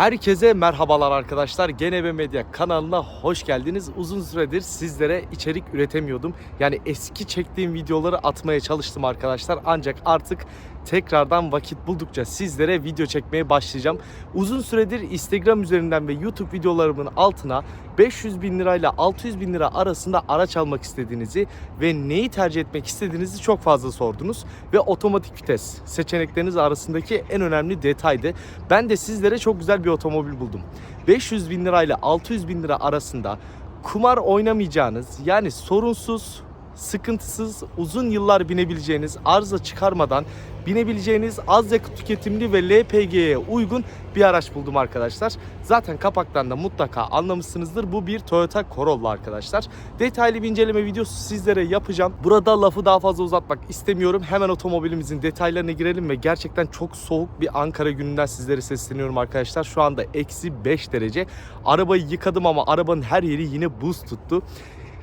Herkese merhabalar arkadaşlar. GNB Medya kanalına hoş geldiniz. Uzun süredir sizlere içerik üretemiyordum. Yani eski çektiğim videoları atmaya çalıştım arkadaşlar. Ancak artık tekrardan vakit buldukça sizlere video çekmeye başlayacağım. Uzun süredir Instagram üzerinden ve YouTube videolarımın altına 500 bin lirayla 600 bin lira arasında araç almak istediğinizi ve neyi tercih etmek istediğinizi çok fazla sordunuz. Ve otomatik vites seçenekleriniz arasındaki en önemli detaydı. Ben de sizlere çok güzel bir otomobil buldum. 500 bin lirayla 600 bin lira arasında kumar oynamayacağınız yani sorunsuz sıkıntısız uzun yıllar binebileceğiniz arıza çıkarmadan binebileceğiniz az yakıt tüketimli ve LPG'ye uygun bir araç buldum arkadaşlar. Zaten kapaktan da mutlaka anlamışsınızdır. Bu bir Toyota Corolla arkadaşlar. Detaylı bir inceleme videosu sizlere yapacağım. Burada lafı daha fazla uzatmak istemiyorum. Hemen otomobilimizin detaylarına girelim ve gerçekten çok soğuk bir Ankara gününden sizlere sesleniyorum arkadaşlar. Şu anda eksi 5 derece. Arabayı yıkadım ama arabanın her yeri yine buz tuttu.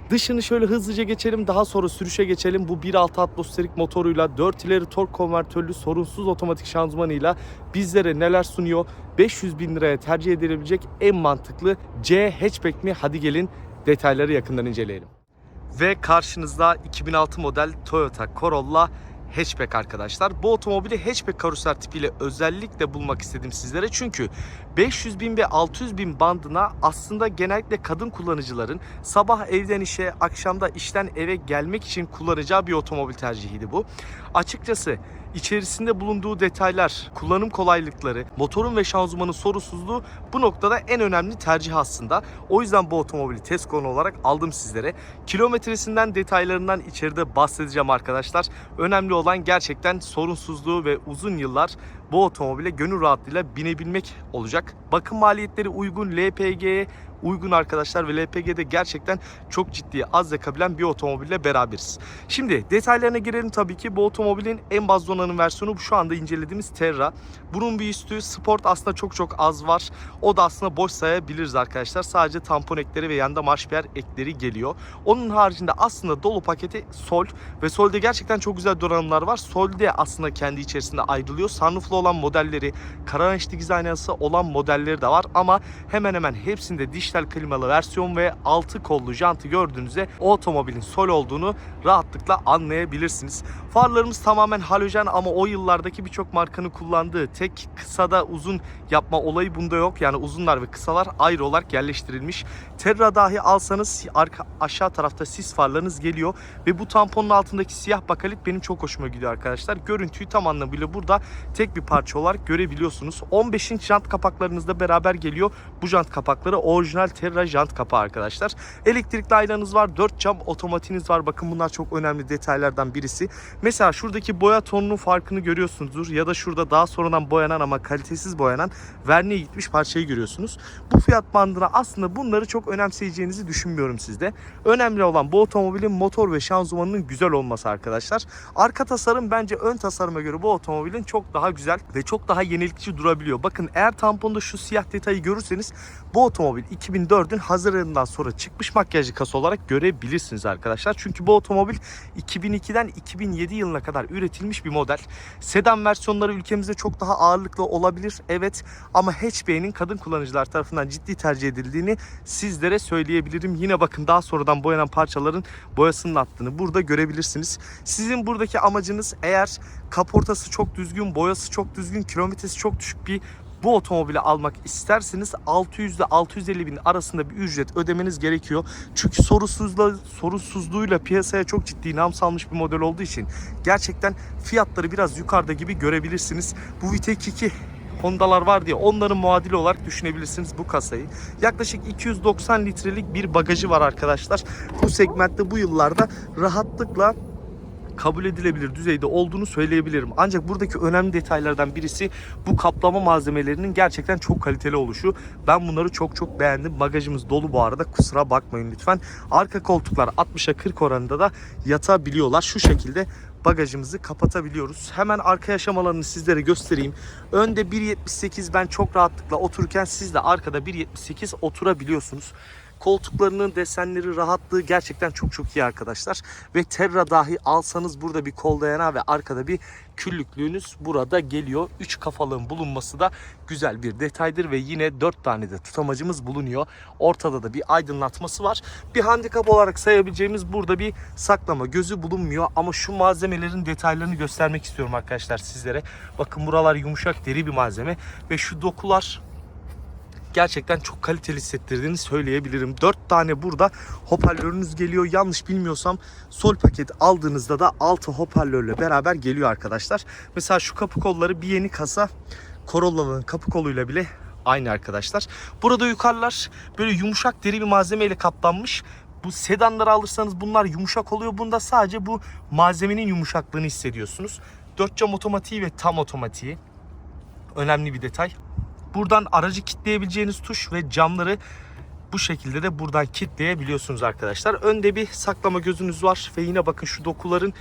Dışını şöyle hızlıca geçelim daha sonra sürüşe geçelim. Bu 1.6 atmosferik motoruyla 4 ileri tork konvertörlü sorunsuz otomatik şanzımanıyla bizlere neler sunuyor? 500 bin liraya tercih edilebilecek en mantıklı C hatchback mi? Hadi gelin detayları yakından inceleyelim. Ve karşınızda 2006 model Toyota Corolla hatchback arkadaşlar. Bu otomobili hatchback karoser tipiyle özellikle bulmak istedim sizlere. Çünkü 500 bin ve 600 bin bandına aslında genellikle kadın kullanıcıların sabah evden işe, akşamda işten eve gelmek için kullanacağı bir otomobil tercihiydi bu. Açıkçası içerisinde bulunduğu detaylar, kullanım kolaylıkları, motorun ve şanzımanın sorunsuzluğu bu noktada en önemli tercih aslında. O yüzden bu otomobili test konu olarak aldım sizlere. Kilometresinden, detaylarından içeride bahsedeceğim arkadaşlar. Önemli olan gerçekten sorunsuzluğu ve uzun yıllar bu otomobile gönül rahatlığıyla binebilmek olacak. Bakım maliyetleri uygun, LPG'ye uygun arkadaşlar ve LPG'de gerçekten çok ciddi az yakabilen bir otomobille beraberiz. Şimdi detaylarına girelim tabii ki. Bu otomobilin en baz donanım versiyonu şu anda incelediğimiz Terra. Bunun bir üstü Sport aslında çok çok az var. O da aslında boş sayabiliriz arkadaşlar. Sadece tampon ekleri ve yanda marş biber ekleri geliyor. Onun haricinde aslında dolu paketi Sol ve Sol'de gerçekten çok güzel donanımlar var. Sol'de aslında kendi içerisinde ayrılıyor. Sunrooflu olan modelleri, karanlık dizaynası olan modelleri de var ama hemen hemen hepsinde dijital klimalı versiyon ve altı kollu jantı gördüğünüzde o otomobilin Sol olduğunu rahatlıkla anlayabilirsiniz. Farlarımız tamamen halojen ama o yıllardaki birçok markanın kullandığı tek kısada uzun yapma olayı bunda yok. Yani uzunlar ve kısalar ayrı olarak yerleştirilmiş. Terra dahi alsanız arka aşağı tarafta sis farlarınız geliyor ve bu tamponun altındaki siyah bakalit benim çok hoşuma gidiyor arkadaşlar. Görüntüyü tam anlamıyla burada tek bir parça olarak görebiliyorsunuz. 15 inç jant kapaklarınızla beraber geliyor. Bu jant kapakları orijinal Terra jant kapağı arkadaşlar. Elektrikli aynanız var. 4 cam otomatiğiniz var. Bakın bunlar çok önemli detaylardan birisi. Mesela şuradaki boya tonunun farkını görüyorsunuzdur. Ya da şurada daha sonradan boyanan ama kalitesiz boyanan verniğe gitmiş parçayı görüyorsunuz. Bu fiyat bandına aslında bunları çok önemseyeceğinizi düşünmüyorum sizde. Önemli olan bu otomobilin motor ve şanzımanının güzel olması arkadaşlar. Arka tasarım bence ön tasarıma göre bu otomobilin çok daha güzel ve çok daha yenilikçi durabiliyor. Bakın eğer tamponda şu siyah detayı görürseniz bu otomobil 2004'ün Haziran'dan sonra çıkmış makyajlı kasa olarak görebilirsiniz arkadaşlar. Çünkü bu otomobil 2002'den 2007 yılına kadar üretilmiş bir model. Sedan versiyonları ülkemizde çok daha ağırlıklı olabilir. Evet ama hatchback'in kadın kullanıcılar tarafından ciddi tercih edildiğini sizlere söyleyebilirim. Yine bakın daha sonradan boyanan parçaların boyasının attığını burada görebilirsiniz. Sizin buradaki amacınız eğer kaportası çok düzgün, boyası çok düzgün, kilometresi çok düşük bir bu otomobili almak isterseniz 600 ile 650 bin arasında bir ücret ödemeniz gerekiyor. Çünkü sorusuzla, sorusuzluğuyla piyasaya çok ciddi nam salmış bir model olduğu için gerçekten fiyatları biraz yukarıda gibi görebilirsiniz. Bu Vitek 2 Honda'lar var diye onların muadili olarak düşünebilirsiniz bu kasayı. Yaklaşık 290 litrelik bir bagajı var arkadaşlar. Bu segmentte bu yıllarda rahatlıkla kabul edilebilir düzeyde olduğunu söyleyebilirim. Ancak buradaki önemli detaylardan birisi bu kaplama malzemelerinin gerçekten çok kaliteli oluşu. Ben bunları çok çok beğendim. Bagajımız dolu bu arada. Kusura bakmayın lütfen. Arka koltuklar 60'a 40 oranında da yatabiliyorlar. Şu şekilde bagajımızı kapatabiliyoruz. Hemen arka yaşamalarını sizlere göstereyim. Önde 1.78 ben çok rahatlıkla otururken siz de arkada 1.78 oturabiliyorsunuz. Koltuklarının desenleri, rahatlığı gerçekten çok çok iyi arkadaşlar. Ve Terra dahi alsanız burada bir kol dayanağı ve arkada bir küllüklüğünüz burada geliyor. 3 kafalığın bulunması da güzel bir detaydır ve yine 4 tane de tutamacımız bulunuyor. Ortada da bir aydınlatması var. Bir handikap olarak sayabileceğimiz burada bir saklama gözü bulunmuyor ama şu malzemelerin detaylarını göstermek istiyorum arkadaşlar sizlere. Bakın buralar yumuşak deri bir malzeme ve şu dokular gerçekten çok kaliteli hissettirdiğini söyleyebilirim. 4 tane burada hoparlörünüz geliyor. Yanlış bilmiyorsam sol paket aldığınızda da 6 hoparlörle beraber geliyor arkadaşlar. Mesela şu kapı kolları bir yeni kasa Corolla'nın kapı koluyla bile aynı arkadaşlar. Burada yukarılar böyle yumuşak deri bir malzemeyle kaplanmış. Bu sedanları alırsanız bunlar yumuşak oluyor. Bunda sadece bu malzemenin yumuşaklığını hissediyorsunuz. 4 cam otomatiği ve tam otomatiği. Önemli bir detay. Buradan aracı kitleyebileceğiniz tuş ve camları bu şekilde de buradan kitleyebiliyorsunuz arkadaşlar. Önde bir saklama gözünüz var ve yine bakın şu dokuların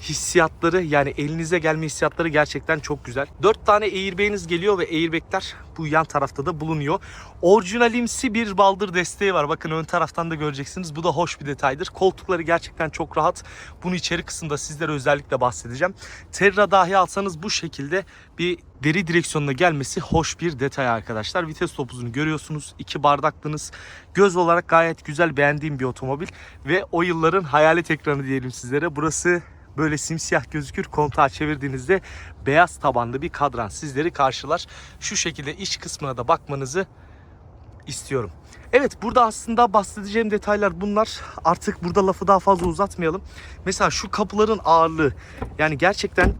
hissiyatları yani elinize gelme hissiyatları gerçekten çok güzel. 4 tane airbag'iniz geliyor ve airbag'ler bu yan tarafta da bulunuyor. Orijinalimsi bir baldır desteği var. Bakın ön taraftan da göreceksiniz. Bu da hoş bir detaydır. Koltukları gerçekten çok rahat. Bunu içeri kısımda sizlere özellikle bahsedeceğim. Terra dahi alsanız bu şekilde bir deri direksiyonuna gelmesi hoş bir detay arkadaşlar. Vites topuzunu görüyorsunuz. İki bardaklınız. Göz olarak gayet güzel beğendiğim bir otomobil. Ve o yılların hayalet ekranı diyelim sizlere. Burası böyle simsiyah gözükür. Kontağı çevirdiğinizde beyaz tabanlı bir kadran sizleri karşılar. Şu şekilde iç kısmına da bakmanızı istiyorum. Evet burada aslında bahsedeceğim detaylar bunlar. Artık burada lafı daha fazla uzatmayalım. Mesela şu kapıların ağırlığı. Yani gerçekten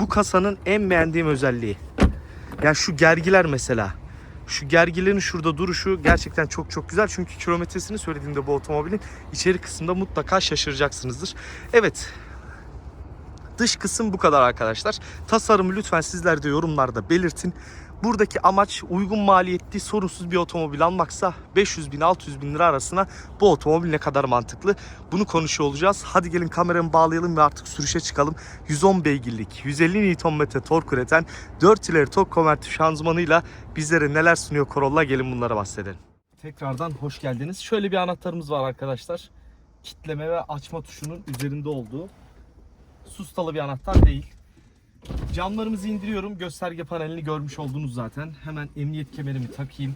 bu kasanın en beğendiğim özelliği. Yani şu gergiler mesela. Şu gergilerin şurada duruşu gerçekten çok çok güzel. Çünkü kilometresini söylediğimde bu otomobilin içeri kısmında mutlaka şaşıracaksınızdır. Evet. Dış kısım bu kadar arkadaşlar. Tasarımı lütfen sizler de yorumlarda belirtin. Buradaki amaç uygun maliyetli sorunsuz bir otomobil almaksa 500 bin 600 bin lira arasına bu otomobil ne kadar mantıklı bunu konuşuyor olacağız. Hadi gelin kameramı bağlayalım ve artık sürüşe çıkalım. 110 beygirlik 150 Nm tork üreten 4 ileri tok konvertör şanzımanıyla bizlere neler sunuyor Corolla gelin bunlara bahsedelim. Tekrardan hoş geldiniz. Şöyle bir anahtarımız var arkadaşlar. Kitleme ve açma tuşunun üzerinde olduğu sustalı bir anahtar değil. Camlarımızı indiriyorum. Gösterge panelini görmüş oldunuz zaten. Hemen emniyet kemerimi takayım.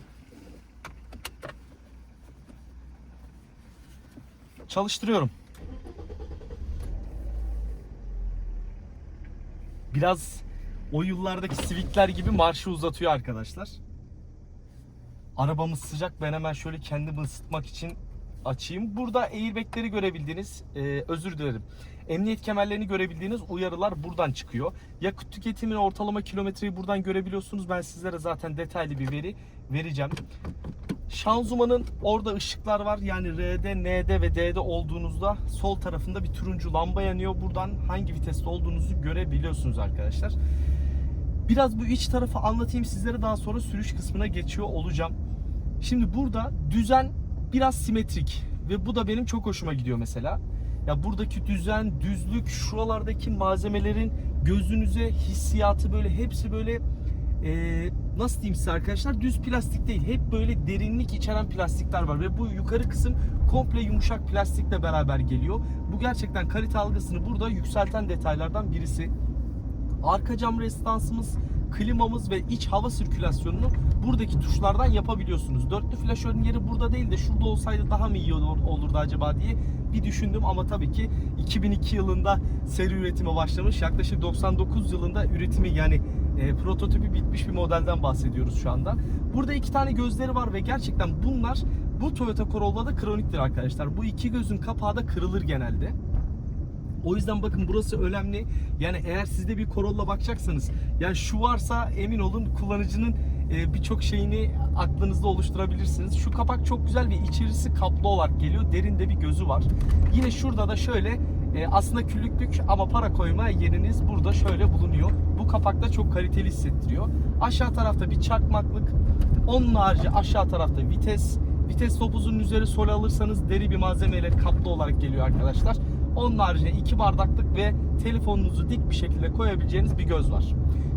Çalıştırıyorum. Biraz o yıllardaki Civic'ler gibi marşı uzatıyor arkadaşlar. Arabamız sıcak. Ben hemen şöyle kendimi ısıtmak için açayım. Burada airbag'leri görebildiğiniz, e, özür dilerim. Emniyet kemerlerini görebildiğiniz uyarılar buradan çıkıyor. Yakıt tüketimini ortalama kilometreyi buradan görebiliyorsunuz. Ben sizlere zaten detaylı bir veri vereceğim. Şanzımanın orada ışıklar var. Yani R'de, N'de ve D'de olduğunuzda sol tarafında bir turuncu lamba yanıyor. Buradan hangi viteste olduğunuzu görebiliyorsunuz arkadaşlar. Biraz bu iç tarafı anlatayım sizlere daha sonra sürüş kısmına geçiyor olacağım. Şimdi burada düzen biraz simetrik ve bu da benim çok hoşuma gidiyor mesela. Ya buradaki düzen, düzlük, şuralardaki malzemelerin gözünüze hissiyatı böyle hepsi böyle e, nasıl diyeyim size arkadaşlar düz plastik değil. Hep böyle derinlik içeren plastikler var ve bu yukarı kısım komple yumuşak plastikle beraber geliyor. Bu gerçekten kalite algısını burada yükselten detaylardan birisi. Arka cam restansımız, klimamız ve iç hava sirkülasyonunu buradaki tuşlardan yapabiliyorsunuz. Dörtlü flaşörün yeri burada değil de şurada olsaydı daha mı iyi olur, olurdu acaba diye bir düşündüm ama tabii ki 2002 yılında seri üretime başlamış. Yaklaşık 99 yılında üretimi yani e, prototipi bitmiş bir modelden bahsediyoruz şu anda. Burada iki tane gözleri var ve gerçekten bunlar bu Toyota Corolla'da kroniktir arkadaşlar. Bu iki gözün kapağı da kırılır genelde. O yüzden bakın burası önemli. Yani eğer sizde bir Corolla bakacaksanız yani şu varsa emin olun kullanıcının e, birçok şeyini aklınızda oluşturabilirsiniz. Şu kapak çok güzel ve içerisi kaplı olarak geliyor. Derinde bir gözü var. Yine şurada da şöyle e, aslında küllüklük ama para koyma yeriniz burada şöyle bulunuyor. Bu kapak da çok kaliteli hissettiriyor. Aşağı tarafta bir çakmaklık. Onun harici aşağı tarafta vites. Vites topuzunun üzeri sol alırsanız deri bir malzemeyle kaplı olarak geliyor arkadaşlar. Onun haricinde iki bardaklık ve telefonunuzu dik bir şekilde koyabileceğiniz bir göz var.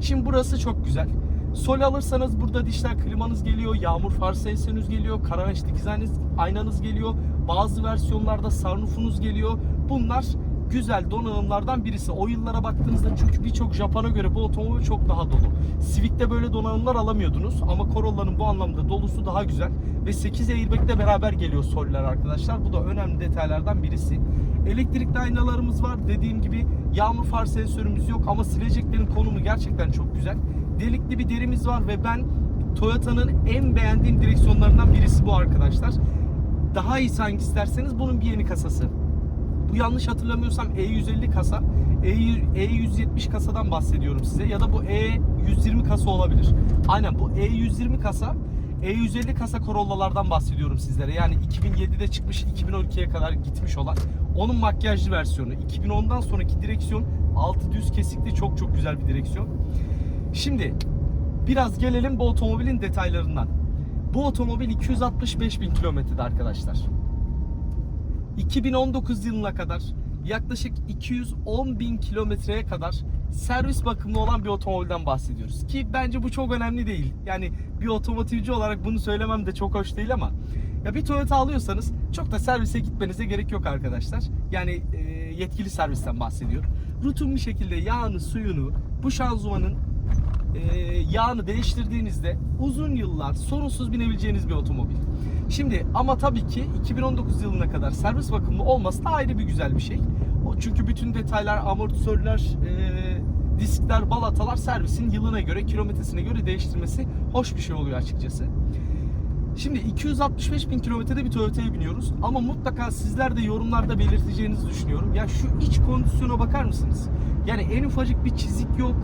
Şimdi burası çok güzel. Sol alırsanız burada dişler klimanız geliyor, yağmur far sensörünüz geliyor, karameş dikiz aynanız- aynanız geliyor. Bazı versiyonlarda sunroofunuz geliyor. Bunlar güzel donanımlardan birisi. O yıllara baktığınızda çünkü birçok Japon'a göre bu otomobil çok daha dolu. Civic'te böyle donanımlar alamıyordunuz ama Corolla'nın bu anlamda dolusu daha güzel ve 8 airbag'le beraber geliyor soller arkadaşlar. Bu da önemli detaylardan birisi. Elektrikli aynalarımız var. Dediğim gibi yağmur far sensörümüz yok ama sileceklerin konumu gerçekten çok güzel. Delikli bir derimiz var ve ben Toyota'nın en beğendiğim direksiyonlarından birisi bu arkadaşlar. Daha iyisi hangisi isterseniz bunun bir yeni kasası. Bu yanlış hatırlamıyorsam E150 kasa, E, E170 kasadan bahsediyorum size ya da bu E120 kasa olabilir. Aynen bu E120 kasa, E150 kasa Corolla'lardan bahsediyorum sizlere. Yani 2007'de çıkmış, 2012'ye kadar gitmiş olan onun makyajlı versiyonu. 2010'dan sonraki direksiyon altı düz kesikli çok çok güzel bir direksiyon. Şimdi biraz gelelim bu otomobilin detaylarından. Bu otomobil 265 bin kilometrede arkadaşlar. 2019 yılına kadar yaklaşık 210 bin kilometreye kadar servis bakımlı olan bir otomobilden bahsediyoruz. Ki bence bu çok önemli değil. Yani bir otomotivci olarak bunu söylemem de çok hoş değil ama ya bir Toyota alıyorsanız çok da servise gitmenize gerek yok arkadaşlar. Yani e, yetkili servisten bahsediyorum. Rutin bir şekilde yağını, suyunu, bu şanzımanın yağını değiştirdiğinizde uzun yıllar sorunsuz binebileceğiniz bir otomobil. Şimdi ama tabii ki 2019 yılına kadar servis bakımlı olması da ayrı bir güzel bir şey. Çünkü bütün detaylar, amortisörler, e, diskler, balatalar servisin yılına göre, kilometresine göre değiştirmesi hoş bir şey oluyor açıkçası. Şimdi 265 bin kilometrede bir Toyota'ya biniyoruz ama mutlaka sizler de yorumlarda belirteceğinizi düşünüyorum. Ya şu iç kondisyona bakar mısınız? Yani en ufacık bir çizik yok.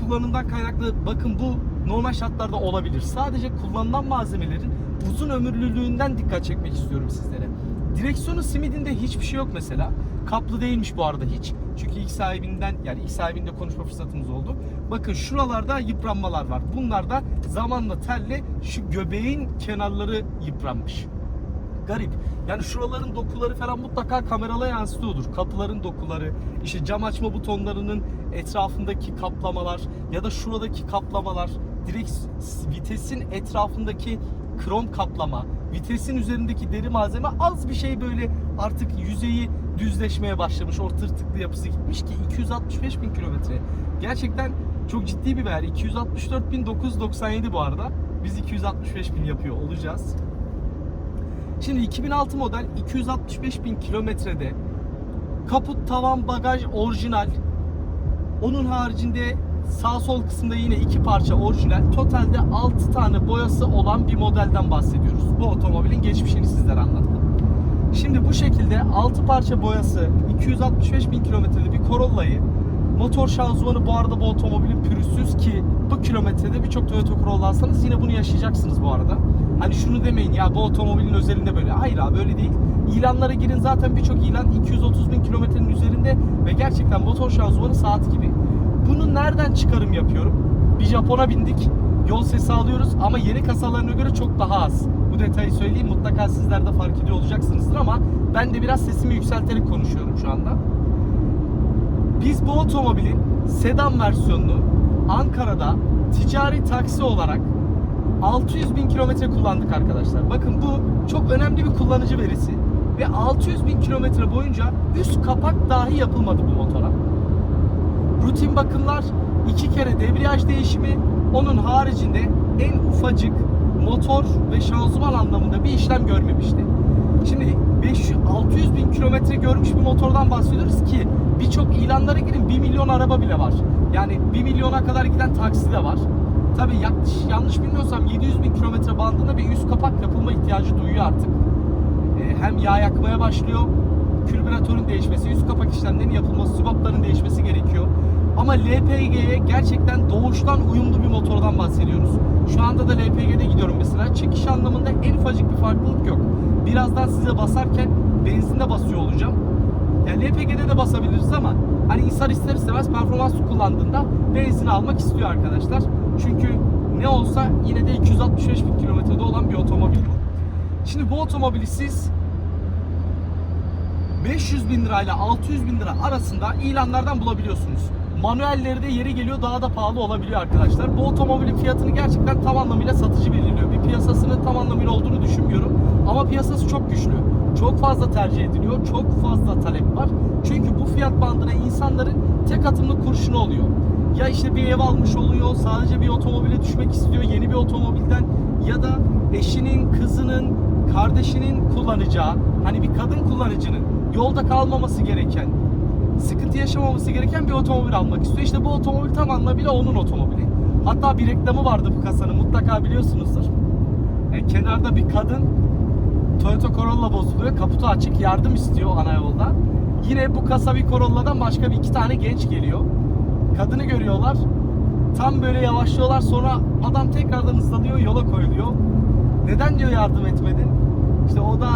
Kullanımdan kaynaklı bakın bu normal şartlarda olabilir. Sadece kullanılan malzemelerin uzun ömürlülüğünden dikkat çekmek istiyorum sizlere. Direksiyonun simidinde hiçbir şey yok mesela. Kaplı değilmiş bu arada hiç. Çünkü ilk sahibinden yani ilk sahibinde konuşma fırsatımız oldu. Bakın şuralarda yıpranmalar var. Bunlar da zamanla telle şu göbeğin kenarları yıpranmış. Garip. Yani şuraların dokuları falan mutlaka kamerala yansıtıyordur. Kapıların dokuları, işte cam açma butonlarının etrafındaki kaplamalar ya da şuradaki kaplamalar, direkt vitesin etrafındaki krom kaplama, vitesin üzerindeki deri malzeme az bir şey böyle artık yüzeyi düzleşmeye başlamış. O tırtıklı yapısı gitmiş ki 265 bin kilometre. Gerçekten çok ciddi bir değer. 264.997 bu arada. Biz 265 bin yapıyor olacağız. Şimdi 2006 model 265 bin kilometrede kaput, tavan, bagaj orijinal. Onun haricinde sağ sol kısımda yine iki parça orijinal. Totalde 6 tane boyası olan bir modelden bahsediyoruz. Bu otomobilin geçmişini sizlere anlattım. Şimdi bu şekilde 6 parça boyası 265 bin kilometrede bir Corolla'yı motor şanzımanı bu arada bu otomobilin pürüzsüz ki bu kilometrede birçok Toyota Corolla alsanız yine bunu yaşayacaksınız bu arada. Hani şunu demeyin ya bu otomobilin özelinde böyle. Hayır abi öyle değil. İlanlara girin zaten birçok ilan 230 bin kilometrenin üzerinde ve gerçekten motor şanzımanı saat gibi. Bunu nereden çıkarım yapıyorum? Bir Japon'a bindik. Yol sesi alıyoruz ama yeni kasalarına göre çok daha az. Bu detayı söyleyeyim mutlaka sizler de fark ediyor olacaksınızdır ama ben de biraz sesimi yükselterek konuşuyorum şu anda. Biz bu otomobilin sedan versiyonunu Ankara'da ticari taksi olarak 600 bin kilometre kullandık arkadaşlar. Bakın bu çok önemli bir kullanıcı verisi. Ve 600 bin kilometre boyunca üst kapak dahi yapılmadı bu motora. Rutin bakımlar, iki kere debriyaj değişimi, onun haricinde en ufacık motor ve şanzıman anlamında bir işlem görmemişti. Şimdi 500 600 bin kilometre görmüş bir motordan bahsediyoruz ki birçok ilanlara girin 1 milyon araba bile var. Yani 1 milyona kadar giden taksi de var. Tabii yanlış, yanlış bilmiyorsam 700 bin kilometre bandında bir üst kapak yapılma ihtiyacı duyuyor artık. Ee, hem yağ yakmaya başlıyor, külbüratörün değişmesi, üst kapak işlemlerinin yapılması, subapların değişmesi gerekiyor. Ama LPG'ye gerçekten doğuştan uyumlu bir motordan bahsediyoruz. Şu anda da LPG'de gidiyorum mesela. Çekiş anlamında en ufacık bir farklılık yok. Birazdan size basarken benzinde basıyor olacağım. Yani LPG'de de basabiliriz ama hani insan ister istemez performans kullandığında benzin almak istiyor arkadaşlar. Çünkü ne olsa yine de 265 bin kilometrede olan bir otomobil bu. Şimdi bu otomobili siz 500 bin lirayla 600 bin lira arasında ilanlardan bulabiliyorsunuz. manuelleri de yeri geliyor daha da pahalı olabiliyor arkadaşlar. Bu otomobilin fiyatını gerçekten tam anlamıyla satıcı belirliyor. Bir piyasasının tam anlamıyla olduğunu düşünmüyorum. Ama piyasası çok güçlü. Çok fazla tercih ediliyor. Çok fazla talep var. Çünkü bu fiyat bandına insanların tek atımlık kurşunu oluyor. Ya işte bir ev almış oluyor, sadece bir otomobile düşmek istiyor, yeni bir otomobilden ya da eşinin, kızının, kardeşinin kullanacağı, hani bir kadın kullanıcının yolda kalmaması gereken, sıkıntı yaşamaması gereken bir otomobil almak istiyor. İşte bu otomobil tam anlamıyla onun otomobili. Hatta bir reklamı vardı bu kasanın mutlaka biliyorsunuzdur. E, kenarda bir kadın Toyota Corolla bozuluyor. Kaputu açık yardım istiyor ana yolda. Yine bu kasa bir Corolla'dan başka bir iki tane genç geliyor. Kadını görüyorlar. Tam böyle yavaşlıyorlar sonra adam tekrardan hızlanıyor yola koyuluyor. Neden diyor yardım etmedin? İşte o da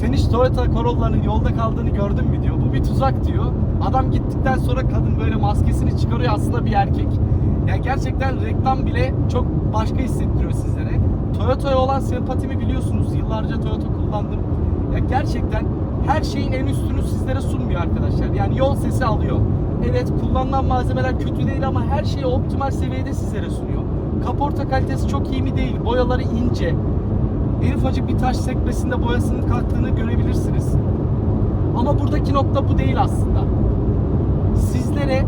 sen hiç Toyota Corolla'nın yolda kaldığını gördün mü diyor. Bu bir tuzak diyor. Adam gittikten sonra kadın böyle maskesini çıkarıyor aslında bir erkek. Ya gerçekten reklam bile çok başka hissettiriyor sizlere. Toyota'ya olan sempatimi biliyorsunuz. Yıllarca Toyota kullandım. Ya gerçekten her şeyin en üstünü sizlere sunmuyor arkadaşlar. Yani yol sesi alıyor. Evet kullanılan malzemeler kötü değil ama her şeyi optimal seviyede sizlere sunuyor. Kaporta kalitesi çok iyi mi değil. Boyaları ince. En ufacık bir taş sekmesinde boyasının kalktığını görebilirsiniz. Ama buradaki nokta bu değil aslında. Sizlere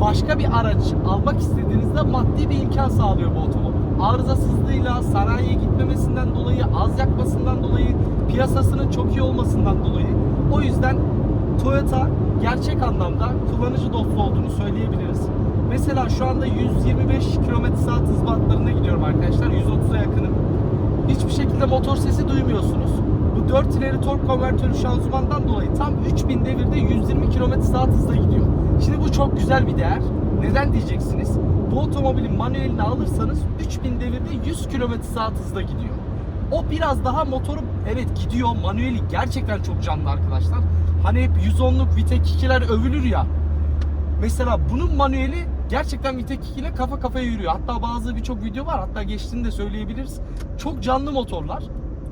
başka bir araç almak istediğinizde maddi bir imkan sağlıyor bu otomobil. Arızasızlığıyla, sanayiye gitmemesinden dolayı, az yakmasından dolayı, piyasasının çok iyi olmasından dolayı. O yüzden Toyota gerçek anlamda kullanıcı dostu olduğunu söyleyebiliriz. Mesela şu anda 125 km saat hız bandlarında gidiyorum arkadaşlar. 130'a yakınım. Hiçbir şekilde motor sesi duymuyorsunuz. Bu 4 ileri tork konvertörü şanzımandan dolayı tam 3000 devirde 120 km saat hızla gidiyor. Şimdi bu çok güzel bir değer. Neden diyeceksiniz? Bu otomobilin manuelini alırsanız 3000 devirde 100 km saat hızla gidiyor. O biraz daha motoru evet gidiyor. Manueli gerçekten çok canlı arkadaşlar. Hani hep 110'luk Vitek 2'ler övülür ya. Mesela bunun manueli gerçekten Vitek 2 ile kafa kafaya yürüyor. Hatta bazı birçok video var. Hatta geçtiğini de söyleyebiliriz. Çok canlı motorlar.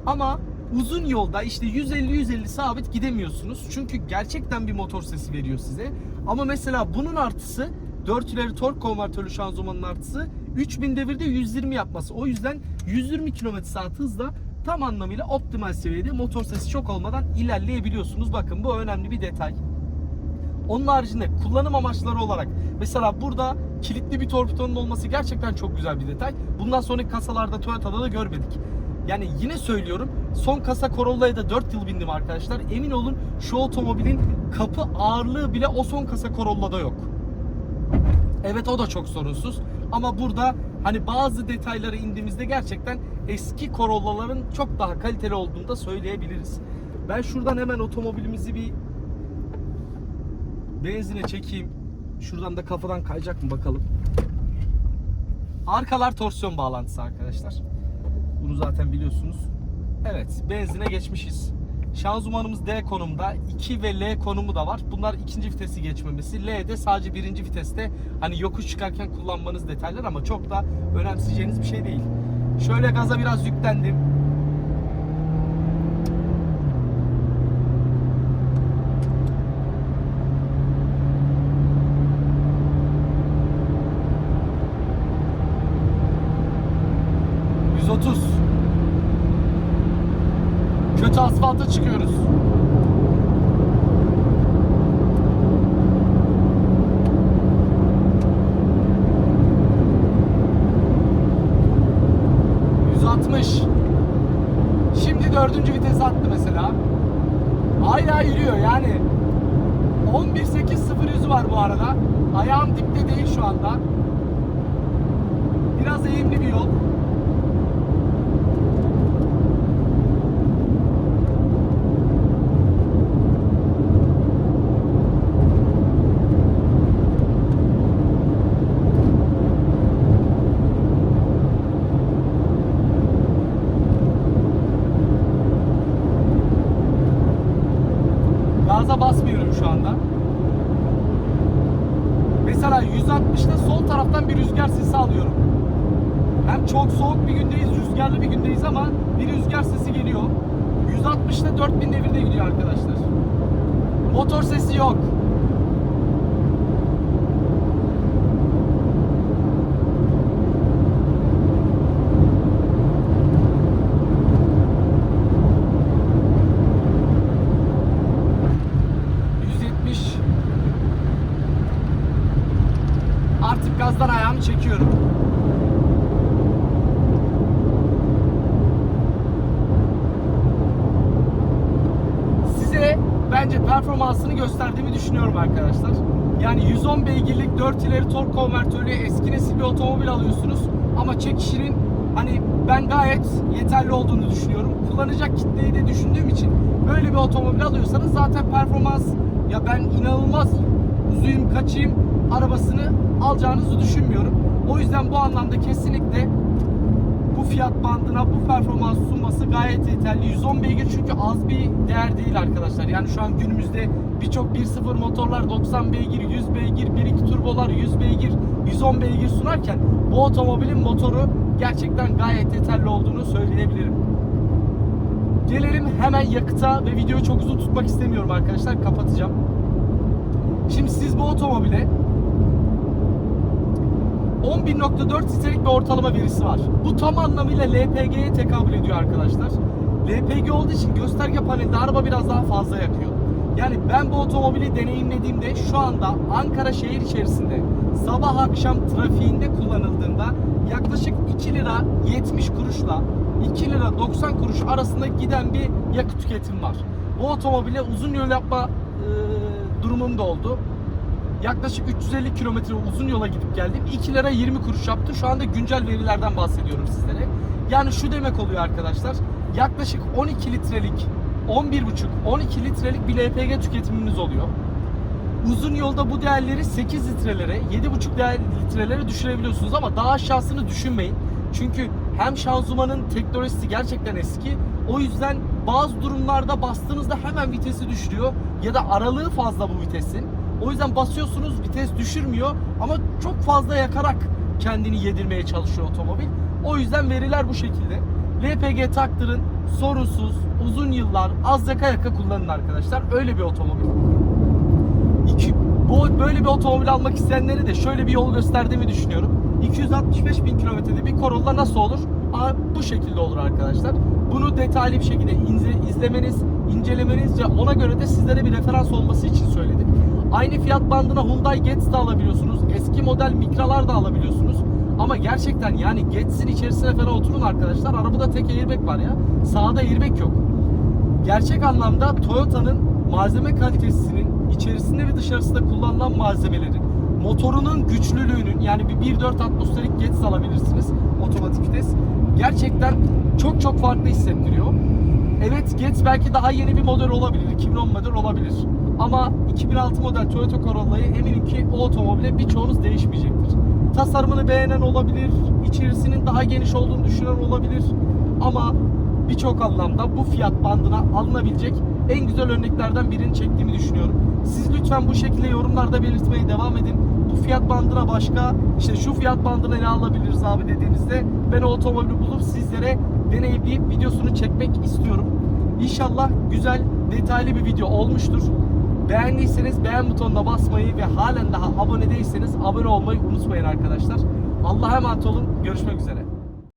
Ama uzun yolda işte 150-150 sabit gidemiyorsunuz. Çünkü gerçekten bir motor sesi veriyor size. Ama mesela bunun artısı 4 ileri tork konvertörlü şanzımanın artısı 3000 devirde 120 yapması. O yüzden 120 km saat hızla tam anlamıyla optimal seviyede motor sesi çok olmadan ilerleyebiliyorsunuz. Bakın bu önemli bir detay. Onun haricinde kullanım amaçları olarak mesela burada kilitli bir torpitonun olması gerçekten çok güzel bir detay. Bundan sonraki kasalarda Toyota'da da görmedik. Yani yine söylüyorum son kasa Corolla'ya da 4 yıl bindim arkadaşlar. Emin olun şu otomobilin kapı ağırlığı bile o son kasa Corolla'da yok. Evet o da çok sorunsuz. Ama burada hani bazı detaylara indiğimizde gerçekten eski Corolla'ların çok daha kaliteli olduğunu da söyleyebiliriz. Ben şuradan hemen otomobilimizi bir benzine çekeyim. Şuradan da kafadan kayacak mı bakalım. Arkalar torsiyon bağlantısı arkadaşlar. Bunu zaten biliyorsunuz. Evet benzine geçmişiz. Şanzımanımız D konumda. 2 ve L konumu da var. Bunlar ikinci vitesi geçmemesi. L'de sadece birinci viteste hani yokuş çıkarken kullanmanız detaylar ama çok da önemseyeceğiniz bir şey değil. Şöyle gaza biraz yüklendim. ...130. Kötü asfalta çıkıyoruz. rüzgarlı bir gündeyiz ama bir rüzgar sesi geliyor. 160'da 4000 devirde gidiyor arkadaşlar. Motor sesi yok. artık gazdan ayağımı çekiyorum. Düşünüyorum arkadaşlar. Yani 110 beygirlik 4 ileri tork konvertörlü eski nesil bir otomobil alıyorsunuz ama çekişinin hani ben gayet yeterli olduğunu düşünüyorum. Kullanacak kitleyi de düşündüğüm için böyle bir otomobil alıyorsanız zaten performans ya ben inanılmaz uzayım kaçayım arabasını alacağınızı düşünmüyorum. O yüzden bu anlamda kesinlikle bu fiyat bandına bu performans sunması gayet yeterli. 110 beygir çünkü az bir değer değil arkadaşlar. Yani şu an günümüzde birçok 1.0 motorlar 90 beygir, 100 beygir, 1.2 turbolar 100 beygir, 110 beygir sunarken bu otomobilin motoru gerçekten gayet yeterli olduğunu söyleyebilirim. Gelelim hemen yakıta ve videoyu çok uzun tutmak istemiyorum arkadaşlar. Kapatacağım. Şimdi siz bu otomobile 11.4 litrelik bir ortalama verisi var. Bu tam anlamıyla LPG'ye tekabül ediyor arkadaşlar. LPG olduğu için gösterge panelinde araba biraz daha fazla yakıyor. Yani ben bu otomobili deneyimlediğimde şu anda Ankara şehir içerisinde sabah akşam trafiğinde kullanıldığında yaklaşık 2 lira 70 kuruşla 2 lira 90 kuruş arasında giden bir yakıt tüketimi var. Bu otomobile uzun yol yapma e, durumum da oldu. Yaklaşık 350 kilometre uzun yola gidip geldim. 2 lira 20 kuruş yaptı. Şu anda güncel verilerden bahsediyorum sizlere. Yani şu demek oluyor arkadaşlar. Yaklaşık 12 litrelik 11,5-12 litrelik bir LPG tüketiminiz oluyor. Uzun yolda bu değerleri 8 litrelere, 7,5 değer litrelere düşürebiliyorsunuz ama daha aşağısını düşünmeyin. Çünkü hem şanzımanın teknolojisi gerçekten eski. O yüzden bazı durumlarda bastığınızda hemen vitesi düşürüyor ya da aralığı fazla bu vitesin. O yüzden basıyorsunuz vites düşürmüyor ama çok fazla yakarak kendini yedirmeye çalışıyor otomobil. O yüzden veriler bu şekilde. LPG taktırın, sorunsuz, uzun yıllar az yaka yaka kullanın arkadaşlar. Öyle bir otomobil. İki, bu böyle bir otomobil almak isteyenlere de şöyle bir yol gösterdiğimi düşünüyorum. 265 bin kilometrede bir Corolla nasıl olur? Aa, bu şekilde olur arkadaşlar. Bunu detaylı bir şekilde ince, izlemeniz, incelemeniz ve ona göre de sizlere bir referans olması için söyledim. Aynı fiyat bandına Hyundai Getz de alabiliyorsunuz. Eski model Mikra'lar da alabiliyorsunuz. Ama gerçekten yani Getz'in içerisine falan oturun arkadaşlar. Arabada tek airbag var ya. Sağda airbag yok. Gerçek anlamda Toyota'nın malzeme kalitesinin içerisinde ve dışarısında kullanılan malzemelerin motorunun güçlülüğünün yani bir 1.4 atmosferik Getz alabilirsiniz otomatik vites. Gerçekten çok çok farklı hissettiriyor. Evet Getz belki daha yeni bir model olabilir. 2010 model olabilir. Ama 2006 model Toyota Corolla'yı eminim ki o otomobile birçoğunuz değişmeyecektir. Tasarımını beğenen olabilir. içerisinin daha geniş olduğunu düşünen olabilir. Ama birçok anlamda bu fiyat bandına alınabilecek en güzel örneklerden birini çektiğimi düşünüyorum. Siz lütfen bu şekilde yorumlarda belirtmeye devam edin. Bu fiyat bandına başka, işte şu fiyat bandına ne alabiliriz abi dediğinizde ben o otomobili bulup sizlere deneyimleyip videosunu çekmek istiyorum. İnşallah güzel, detaylı bir video olmuştur. Beğendiyseniz beğen butonuna basmayı ve halen daha abone değilseniz abone olmayı unutmayın arkadaşlar. Allah'a emanet olun. Görüşmek üzere.